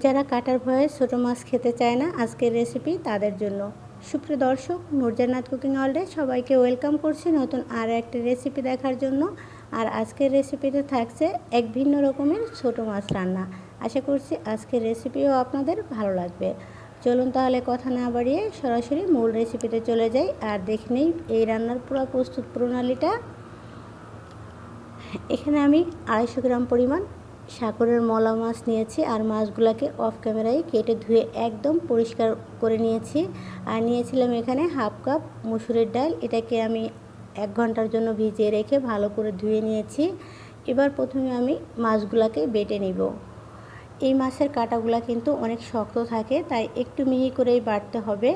যারা কাটার ভয়ে ছোটো মাছ খেতে চায় না, আজকের রেসিপি তাদের জন্য। সুপ্রিয় দর্শক নূরজান্নাত কুকিং ওয়ার্ল্ডে সবাইকে ওয়েলকাম করছি নতুন আর একটি রেসিপি দেখার জন্য। আর আজকের রেসিপিতে থাকছে এক ভিন্ন রকমের ছোট মাছ রান্না। আশা করছি আজকের রেসিপিও আপনাদের ভালো লাগবে। চলুন তাহলে কথা না বাড়িয়ে সরাসরি মূল রেসিপিতে চলে যাই। আর দেখে নেই এই রান্নার পুরো প্রস্তুত প্রণালীটা। এখানে আমি আড়াইশো গ্রাম পরিমাণ সাগরের মলা মাছ নিয়েছি আর মাছগুলোকে অফ ক্যামেরায় কেটে ধুয়ে একদম পরিষ্কার করে নিয়েছি। আর নিয়েছিলাম এখানে হাফ কাপ মুসুরের ডাল। এটাকে আমি এক ঘণ্টার জন্য ভিজিয়ে রেখে ভালো করে ধুয়ে নিয়েছি। এবার প্রথমে আমি মাছগুলোকে বেটে নিব। এই মাছের কাটাগুলো কিন্তু অনেক শক্ত থাকে, তাই একটু মিহি করেই বাটতে হবে।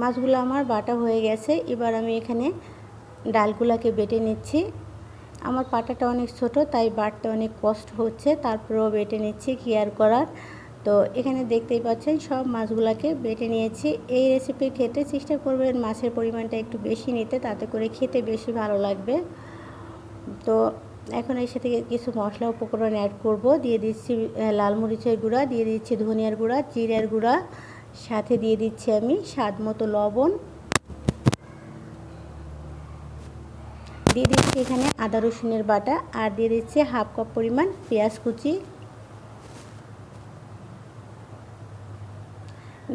মাছগুলো আমার বাটা হয়ে গেছে। এবার আমি এখানে ডালগুলাকে বেটে নিচ্ছি। আমার পাটাটা অনেক ছোট, তাই বাটতে অনেক কষ্ট হচ্ছে। তারপরেও বেটে নিচ্ছি কেয়ার করার। তো এখানে দেখতেই পাচ্ছেন, সব মাছগুলোকে বেটে নিয়েছি। এই রেসিপি খেতে চেষ্টা করবেন মাছের পরিমাণটা একটু বেশি নিতে, তাতে করে খেতে বেশি ভালো লাগবে। তো এখন এর সাথে কিছু মশলা উপকরণ অ্যাড করব। দিয়ে দিচ্ছি লাল মরিচের গুঁড়া, দিয়ে দিচ্ছি ধনিয়ার গুঁড়া, জিরের গুঁড়া, সাথে দিয়ে দিচ্ছি আমি স্বাদ মতো লবণ। দিয়ে দিচ্ছি এখানে আদা রসুনের বাটা আর দিয়ে দিচ্ছি হাফ কাপ পরিমাণ পেঁয়াজ কুচি।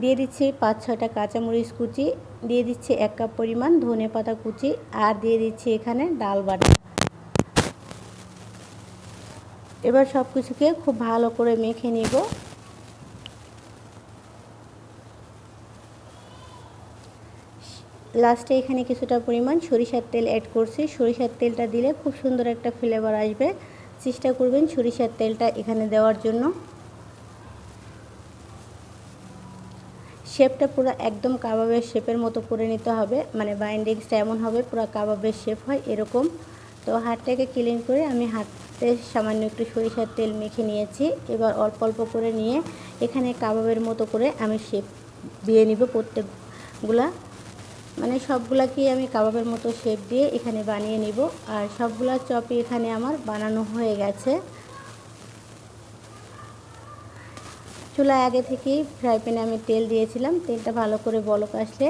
দিয়ে দিচ্ছি পাঁচ ছয়টা কাঁচামরিচ কুচি, দিয়ে দিচ্ছি এক কাপ পরিমাণ ধনে পাতা কুচি আর দিয়ে দিচ্ছি এখানে ডাল বাটা। এবার সব কিছুকে খুব ভালো করে মেখে নিব। লাস্টে এখানে কিছুটা পরিমাণ সরিষার তেল অ্যাড করছি। সরিষার তেলটা দিলে খুব সুন্দর একটা ফ্লেভার আসবে। চেষ্টা করবেন সরিষার তেলটা এখানে দেওয়ার জন্য। শেপটা পুরো একদম কাবাবের শেপের মতো করে নিতে হবে। মানে বাইন্ডিংসটা এমন হবে, পুরো কাবাবের শেপ হয় এরকম। তো হাতটাকে ক্লিন করে আমি হাতে সামান্য একটু সরিষার তেল মেখে নিয়েছি। এবার অল্প অল্প করে নিয়ে এখানে কাবাবের মতো করে আমি শেপ দিয়ে নিব প্রত্যেকগুলা। মানে সবগুলাকে আমি কাবাবের মতো শেপ দিয়ে এখানে বানিয়ে নিব। আর সবগুলা চপই এখানে আমার বানানো হয়ে গেছে। চুলায় আগে থেকেই ফ্রাই প্যানে আমি তেল দিয়েছিলাম। তেলটা ভালো করে বলক আসলে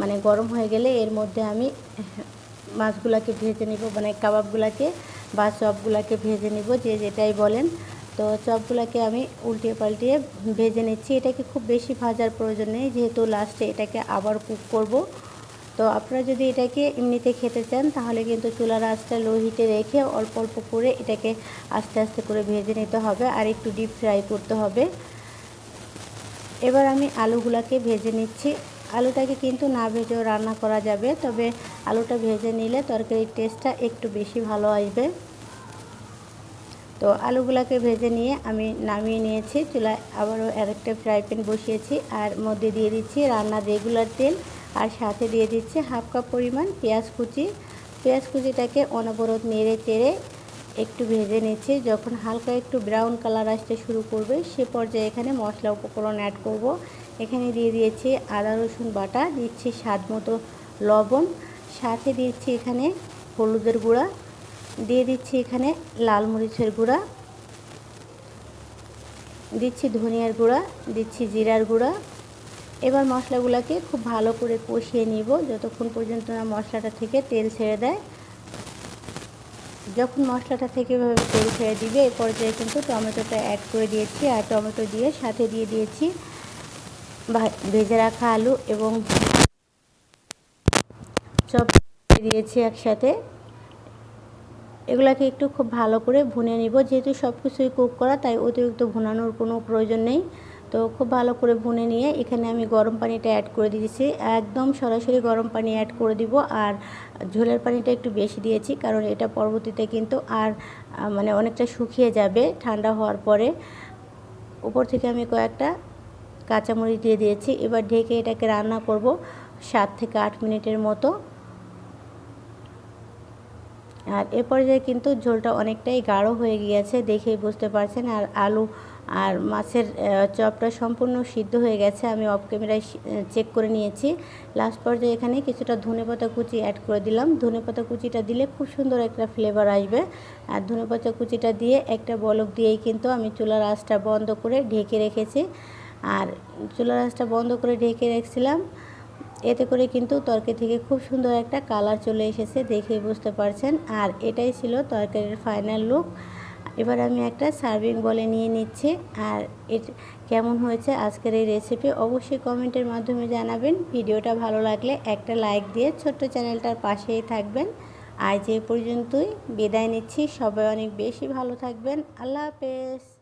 মানে গরম হয়ে গেলে এর মধ্যে আমি মাছগুলাকে ভেজে নিব মানে কাবাবগুলাকে বা চপগুলাকে ভেজে নিব, যে যেটাই বলেন। তো চপগুলোকে আমি উল্টিয়ে পাল্টিয়ে ভেজে নিচ্ছি। এটাকে খুব বেশি ভাজার প্রয়োজন নেই, যেহেতু লাস্টে এটাকে আবার কুক করব। তো আপনারা যদি এটাকে এমনিতে খেতে চান, তাহলে কিন্তু চুলার আঁচটা লো হিটে রেখে অল্প অল্প করে এটাকে আস্তে আস্তে করে ভেজে নিতে হবে আর একটু ডিপ ফ্রাই করতে হবে। এবার আমি আলুগুলাকে ভেজে নিচ্ছি। আলুটাকে কিন্তু না ভেজেও রান্না করা যাবে, তবে আলুটা ভেজে নিলে তরকারির টেস্টটা একটু বেশি ভালো আসবে। তো আলুগুলাকে ভেজে নিয়ে আমি নামিয়ে নিয়েছি, চুলায় আবারও আরেকটা ফ্রাই প্যান বসিয়েছি, আর মধ্যে দিয়ে দিচ্ছি রান্নার রেগুলার তেল। আর সাথে দিয়ে দিচ্ছি হাফ কাপ পরিমাণ পেঁয়াজ কুচি। পেঁয়াজ কুচিটাকে অনবরত নেড়ে চেড়ে একটু ভেজে নিচ্ছি। যখন হালকা একটু ব্রাউন কালার আসতে শুরু করবে, সে পর্যায়ে এখানে মশলা উপকরণ অ্যাড করব। এখানে দিয়ে দিয়েছি আদা, রসুন বাটা, দিচ্ছি স্বাদ মতো লবণ। সাথে দিচ্ছি এখানে হলুদের গুঁড়া। দিয়ে দিচ্ছি এখানে লাল মরিচের গুঁড়া। দিচ্ছি ধনিয়ার গুঁড়া, দিচ্ছি জিরার গুঁড়া। এবার মশলাগুলোকে খুব ভালো করে কষিয়ে নিব। যতক্ষণ পর্যন্ত না মশলাটা থেকে তেল ছেড়ে দেয়। যখন মশলাটা থেকে এভাবে তেল ছেড়ে দিবে এই পর্যায়ে কিন্তু টমেটোটা অ্যাড করে দিয়েছি। আর টমেটো দিয়ে সাথে দিয়ে দিয়েছি ভেজে রাখা আলু এবং চপ দিয়েছি একসাথে। এগুলাকে একটু খুব ভালো করে ভুনে নিব। যেহেতু সব কিছুই কুক করা, তাই অতিরিক্ত ভুনানোর কোনো প্রয়োজন নেই। তো খুব ভালো করে ভুনে নিয়ে এখানে আমি গরম পানিটা অ্যাড করে দিয়েছি। একদম সরাসরি গরম পানি অ্যাড করে দিব আর ঝোলের পানিটা একটু বেশি দিয়েছি কারণ এটা পরবর্তীতে কিন্তু আর মানে অনেকটা শুকিয়ে যাবে ঠান্ডা হওয়ার পরে। উপর থেকে আমি কয়েকটা কাঁচামরিচ দিয়ে দিয়েছি। এবার ঢেকে এটাকে রান্না করব সাত থেকে আট মিনিটের মতো। আর এ পর্যায়ে কিন্তু ঝোলটা অনেকটাই গাঢ় হয়ে গিয়েছে দেখেই বুঝতে পারছেন। আর আলু আর মাছের চপটা সম্পূর্ণ সিদ্ধ হয়ে গেছে। আমি অফ ক্যামেরায় চেক করে নিয়েছি। লাস্ট পর্যায়ে এখানে কিছুটা ধনেপাতা কুচি অ্যাড করে দিলাম। ধনেপাতা কুচিটা দিলে খুব সুন্দর একটা ফ্লেভার আসবে। আর ধনেপাতা কুচিটা দিয়ে একটা বলক দিয়েই কিন্তু আমি চুলার আঁচটা বন্ধ করে ঢেকে রেখেছি। আর চুলার আঁচটা বন্ধ করে ঢেকে রেখেছিলাম। এতে করে কিন্তু তরকারি থেকে খুব সুন্দর একটা কালার চলে এসেছে দেখেই বুঝতে পারছেন। আর এটাই ছিল তরকারির ফাইনাল লুক এবার আমি একটা সার্ভিং বলে নিয়ে নিচ্ছি। আর এর কেমন হয়েছে আজকের এই রেসিপি অবশ্যই কমেন্টের মাধ্যমে জানাবেন। ভিডিওটা ভালো লাগলে একটা লাইক দিয়ে ছোট্ট চ্যানেলটার পাশেই থাকবেন। আজ এ পর্যন্তই। বিদায় নিচ্ছি। সবাই অনেক বেশি ভালো থাকবেন। আল্লাহ হাফেজ।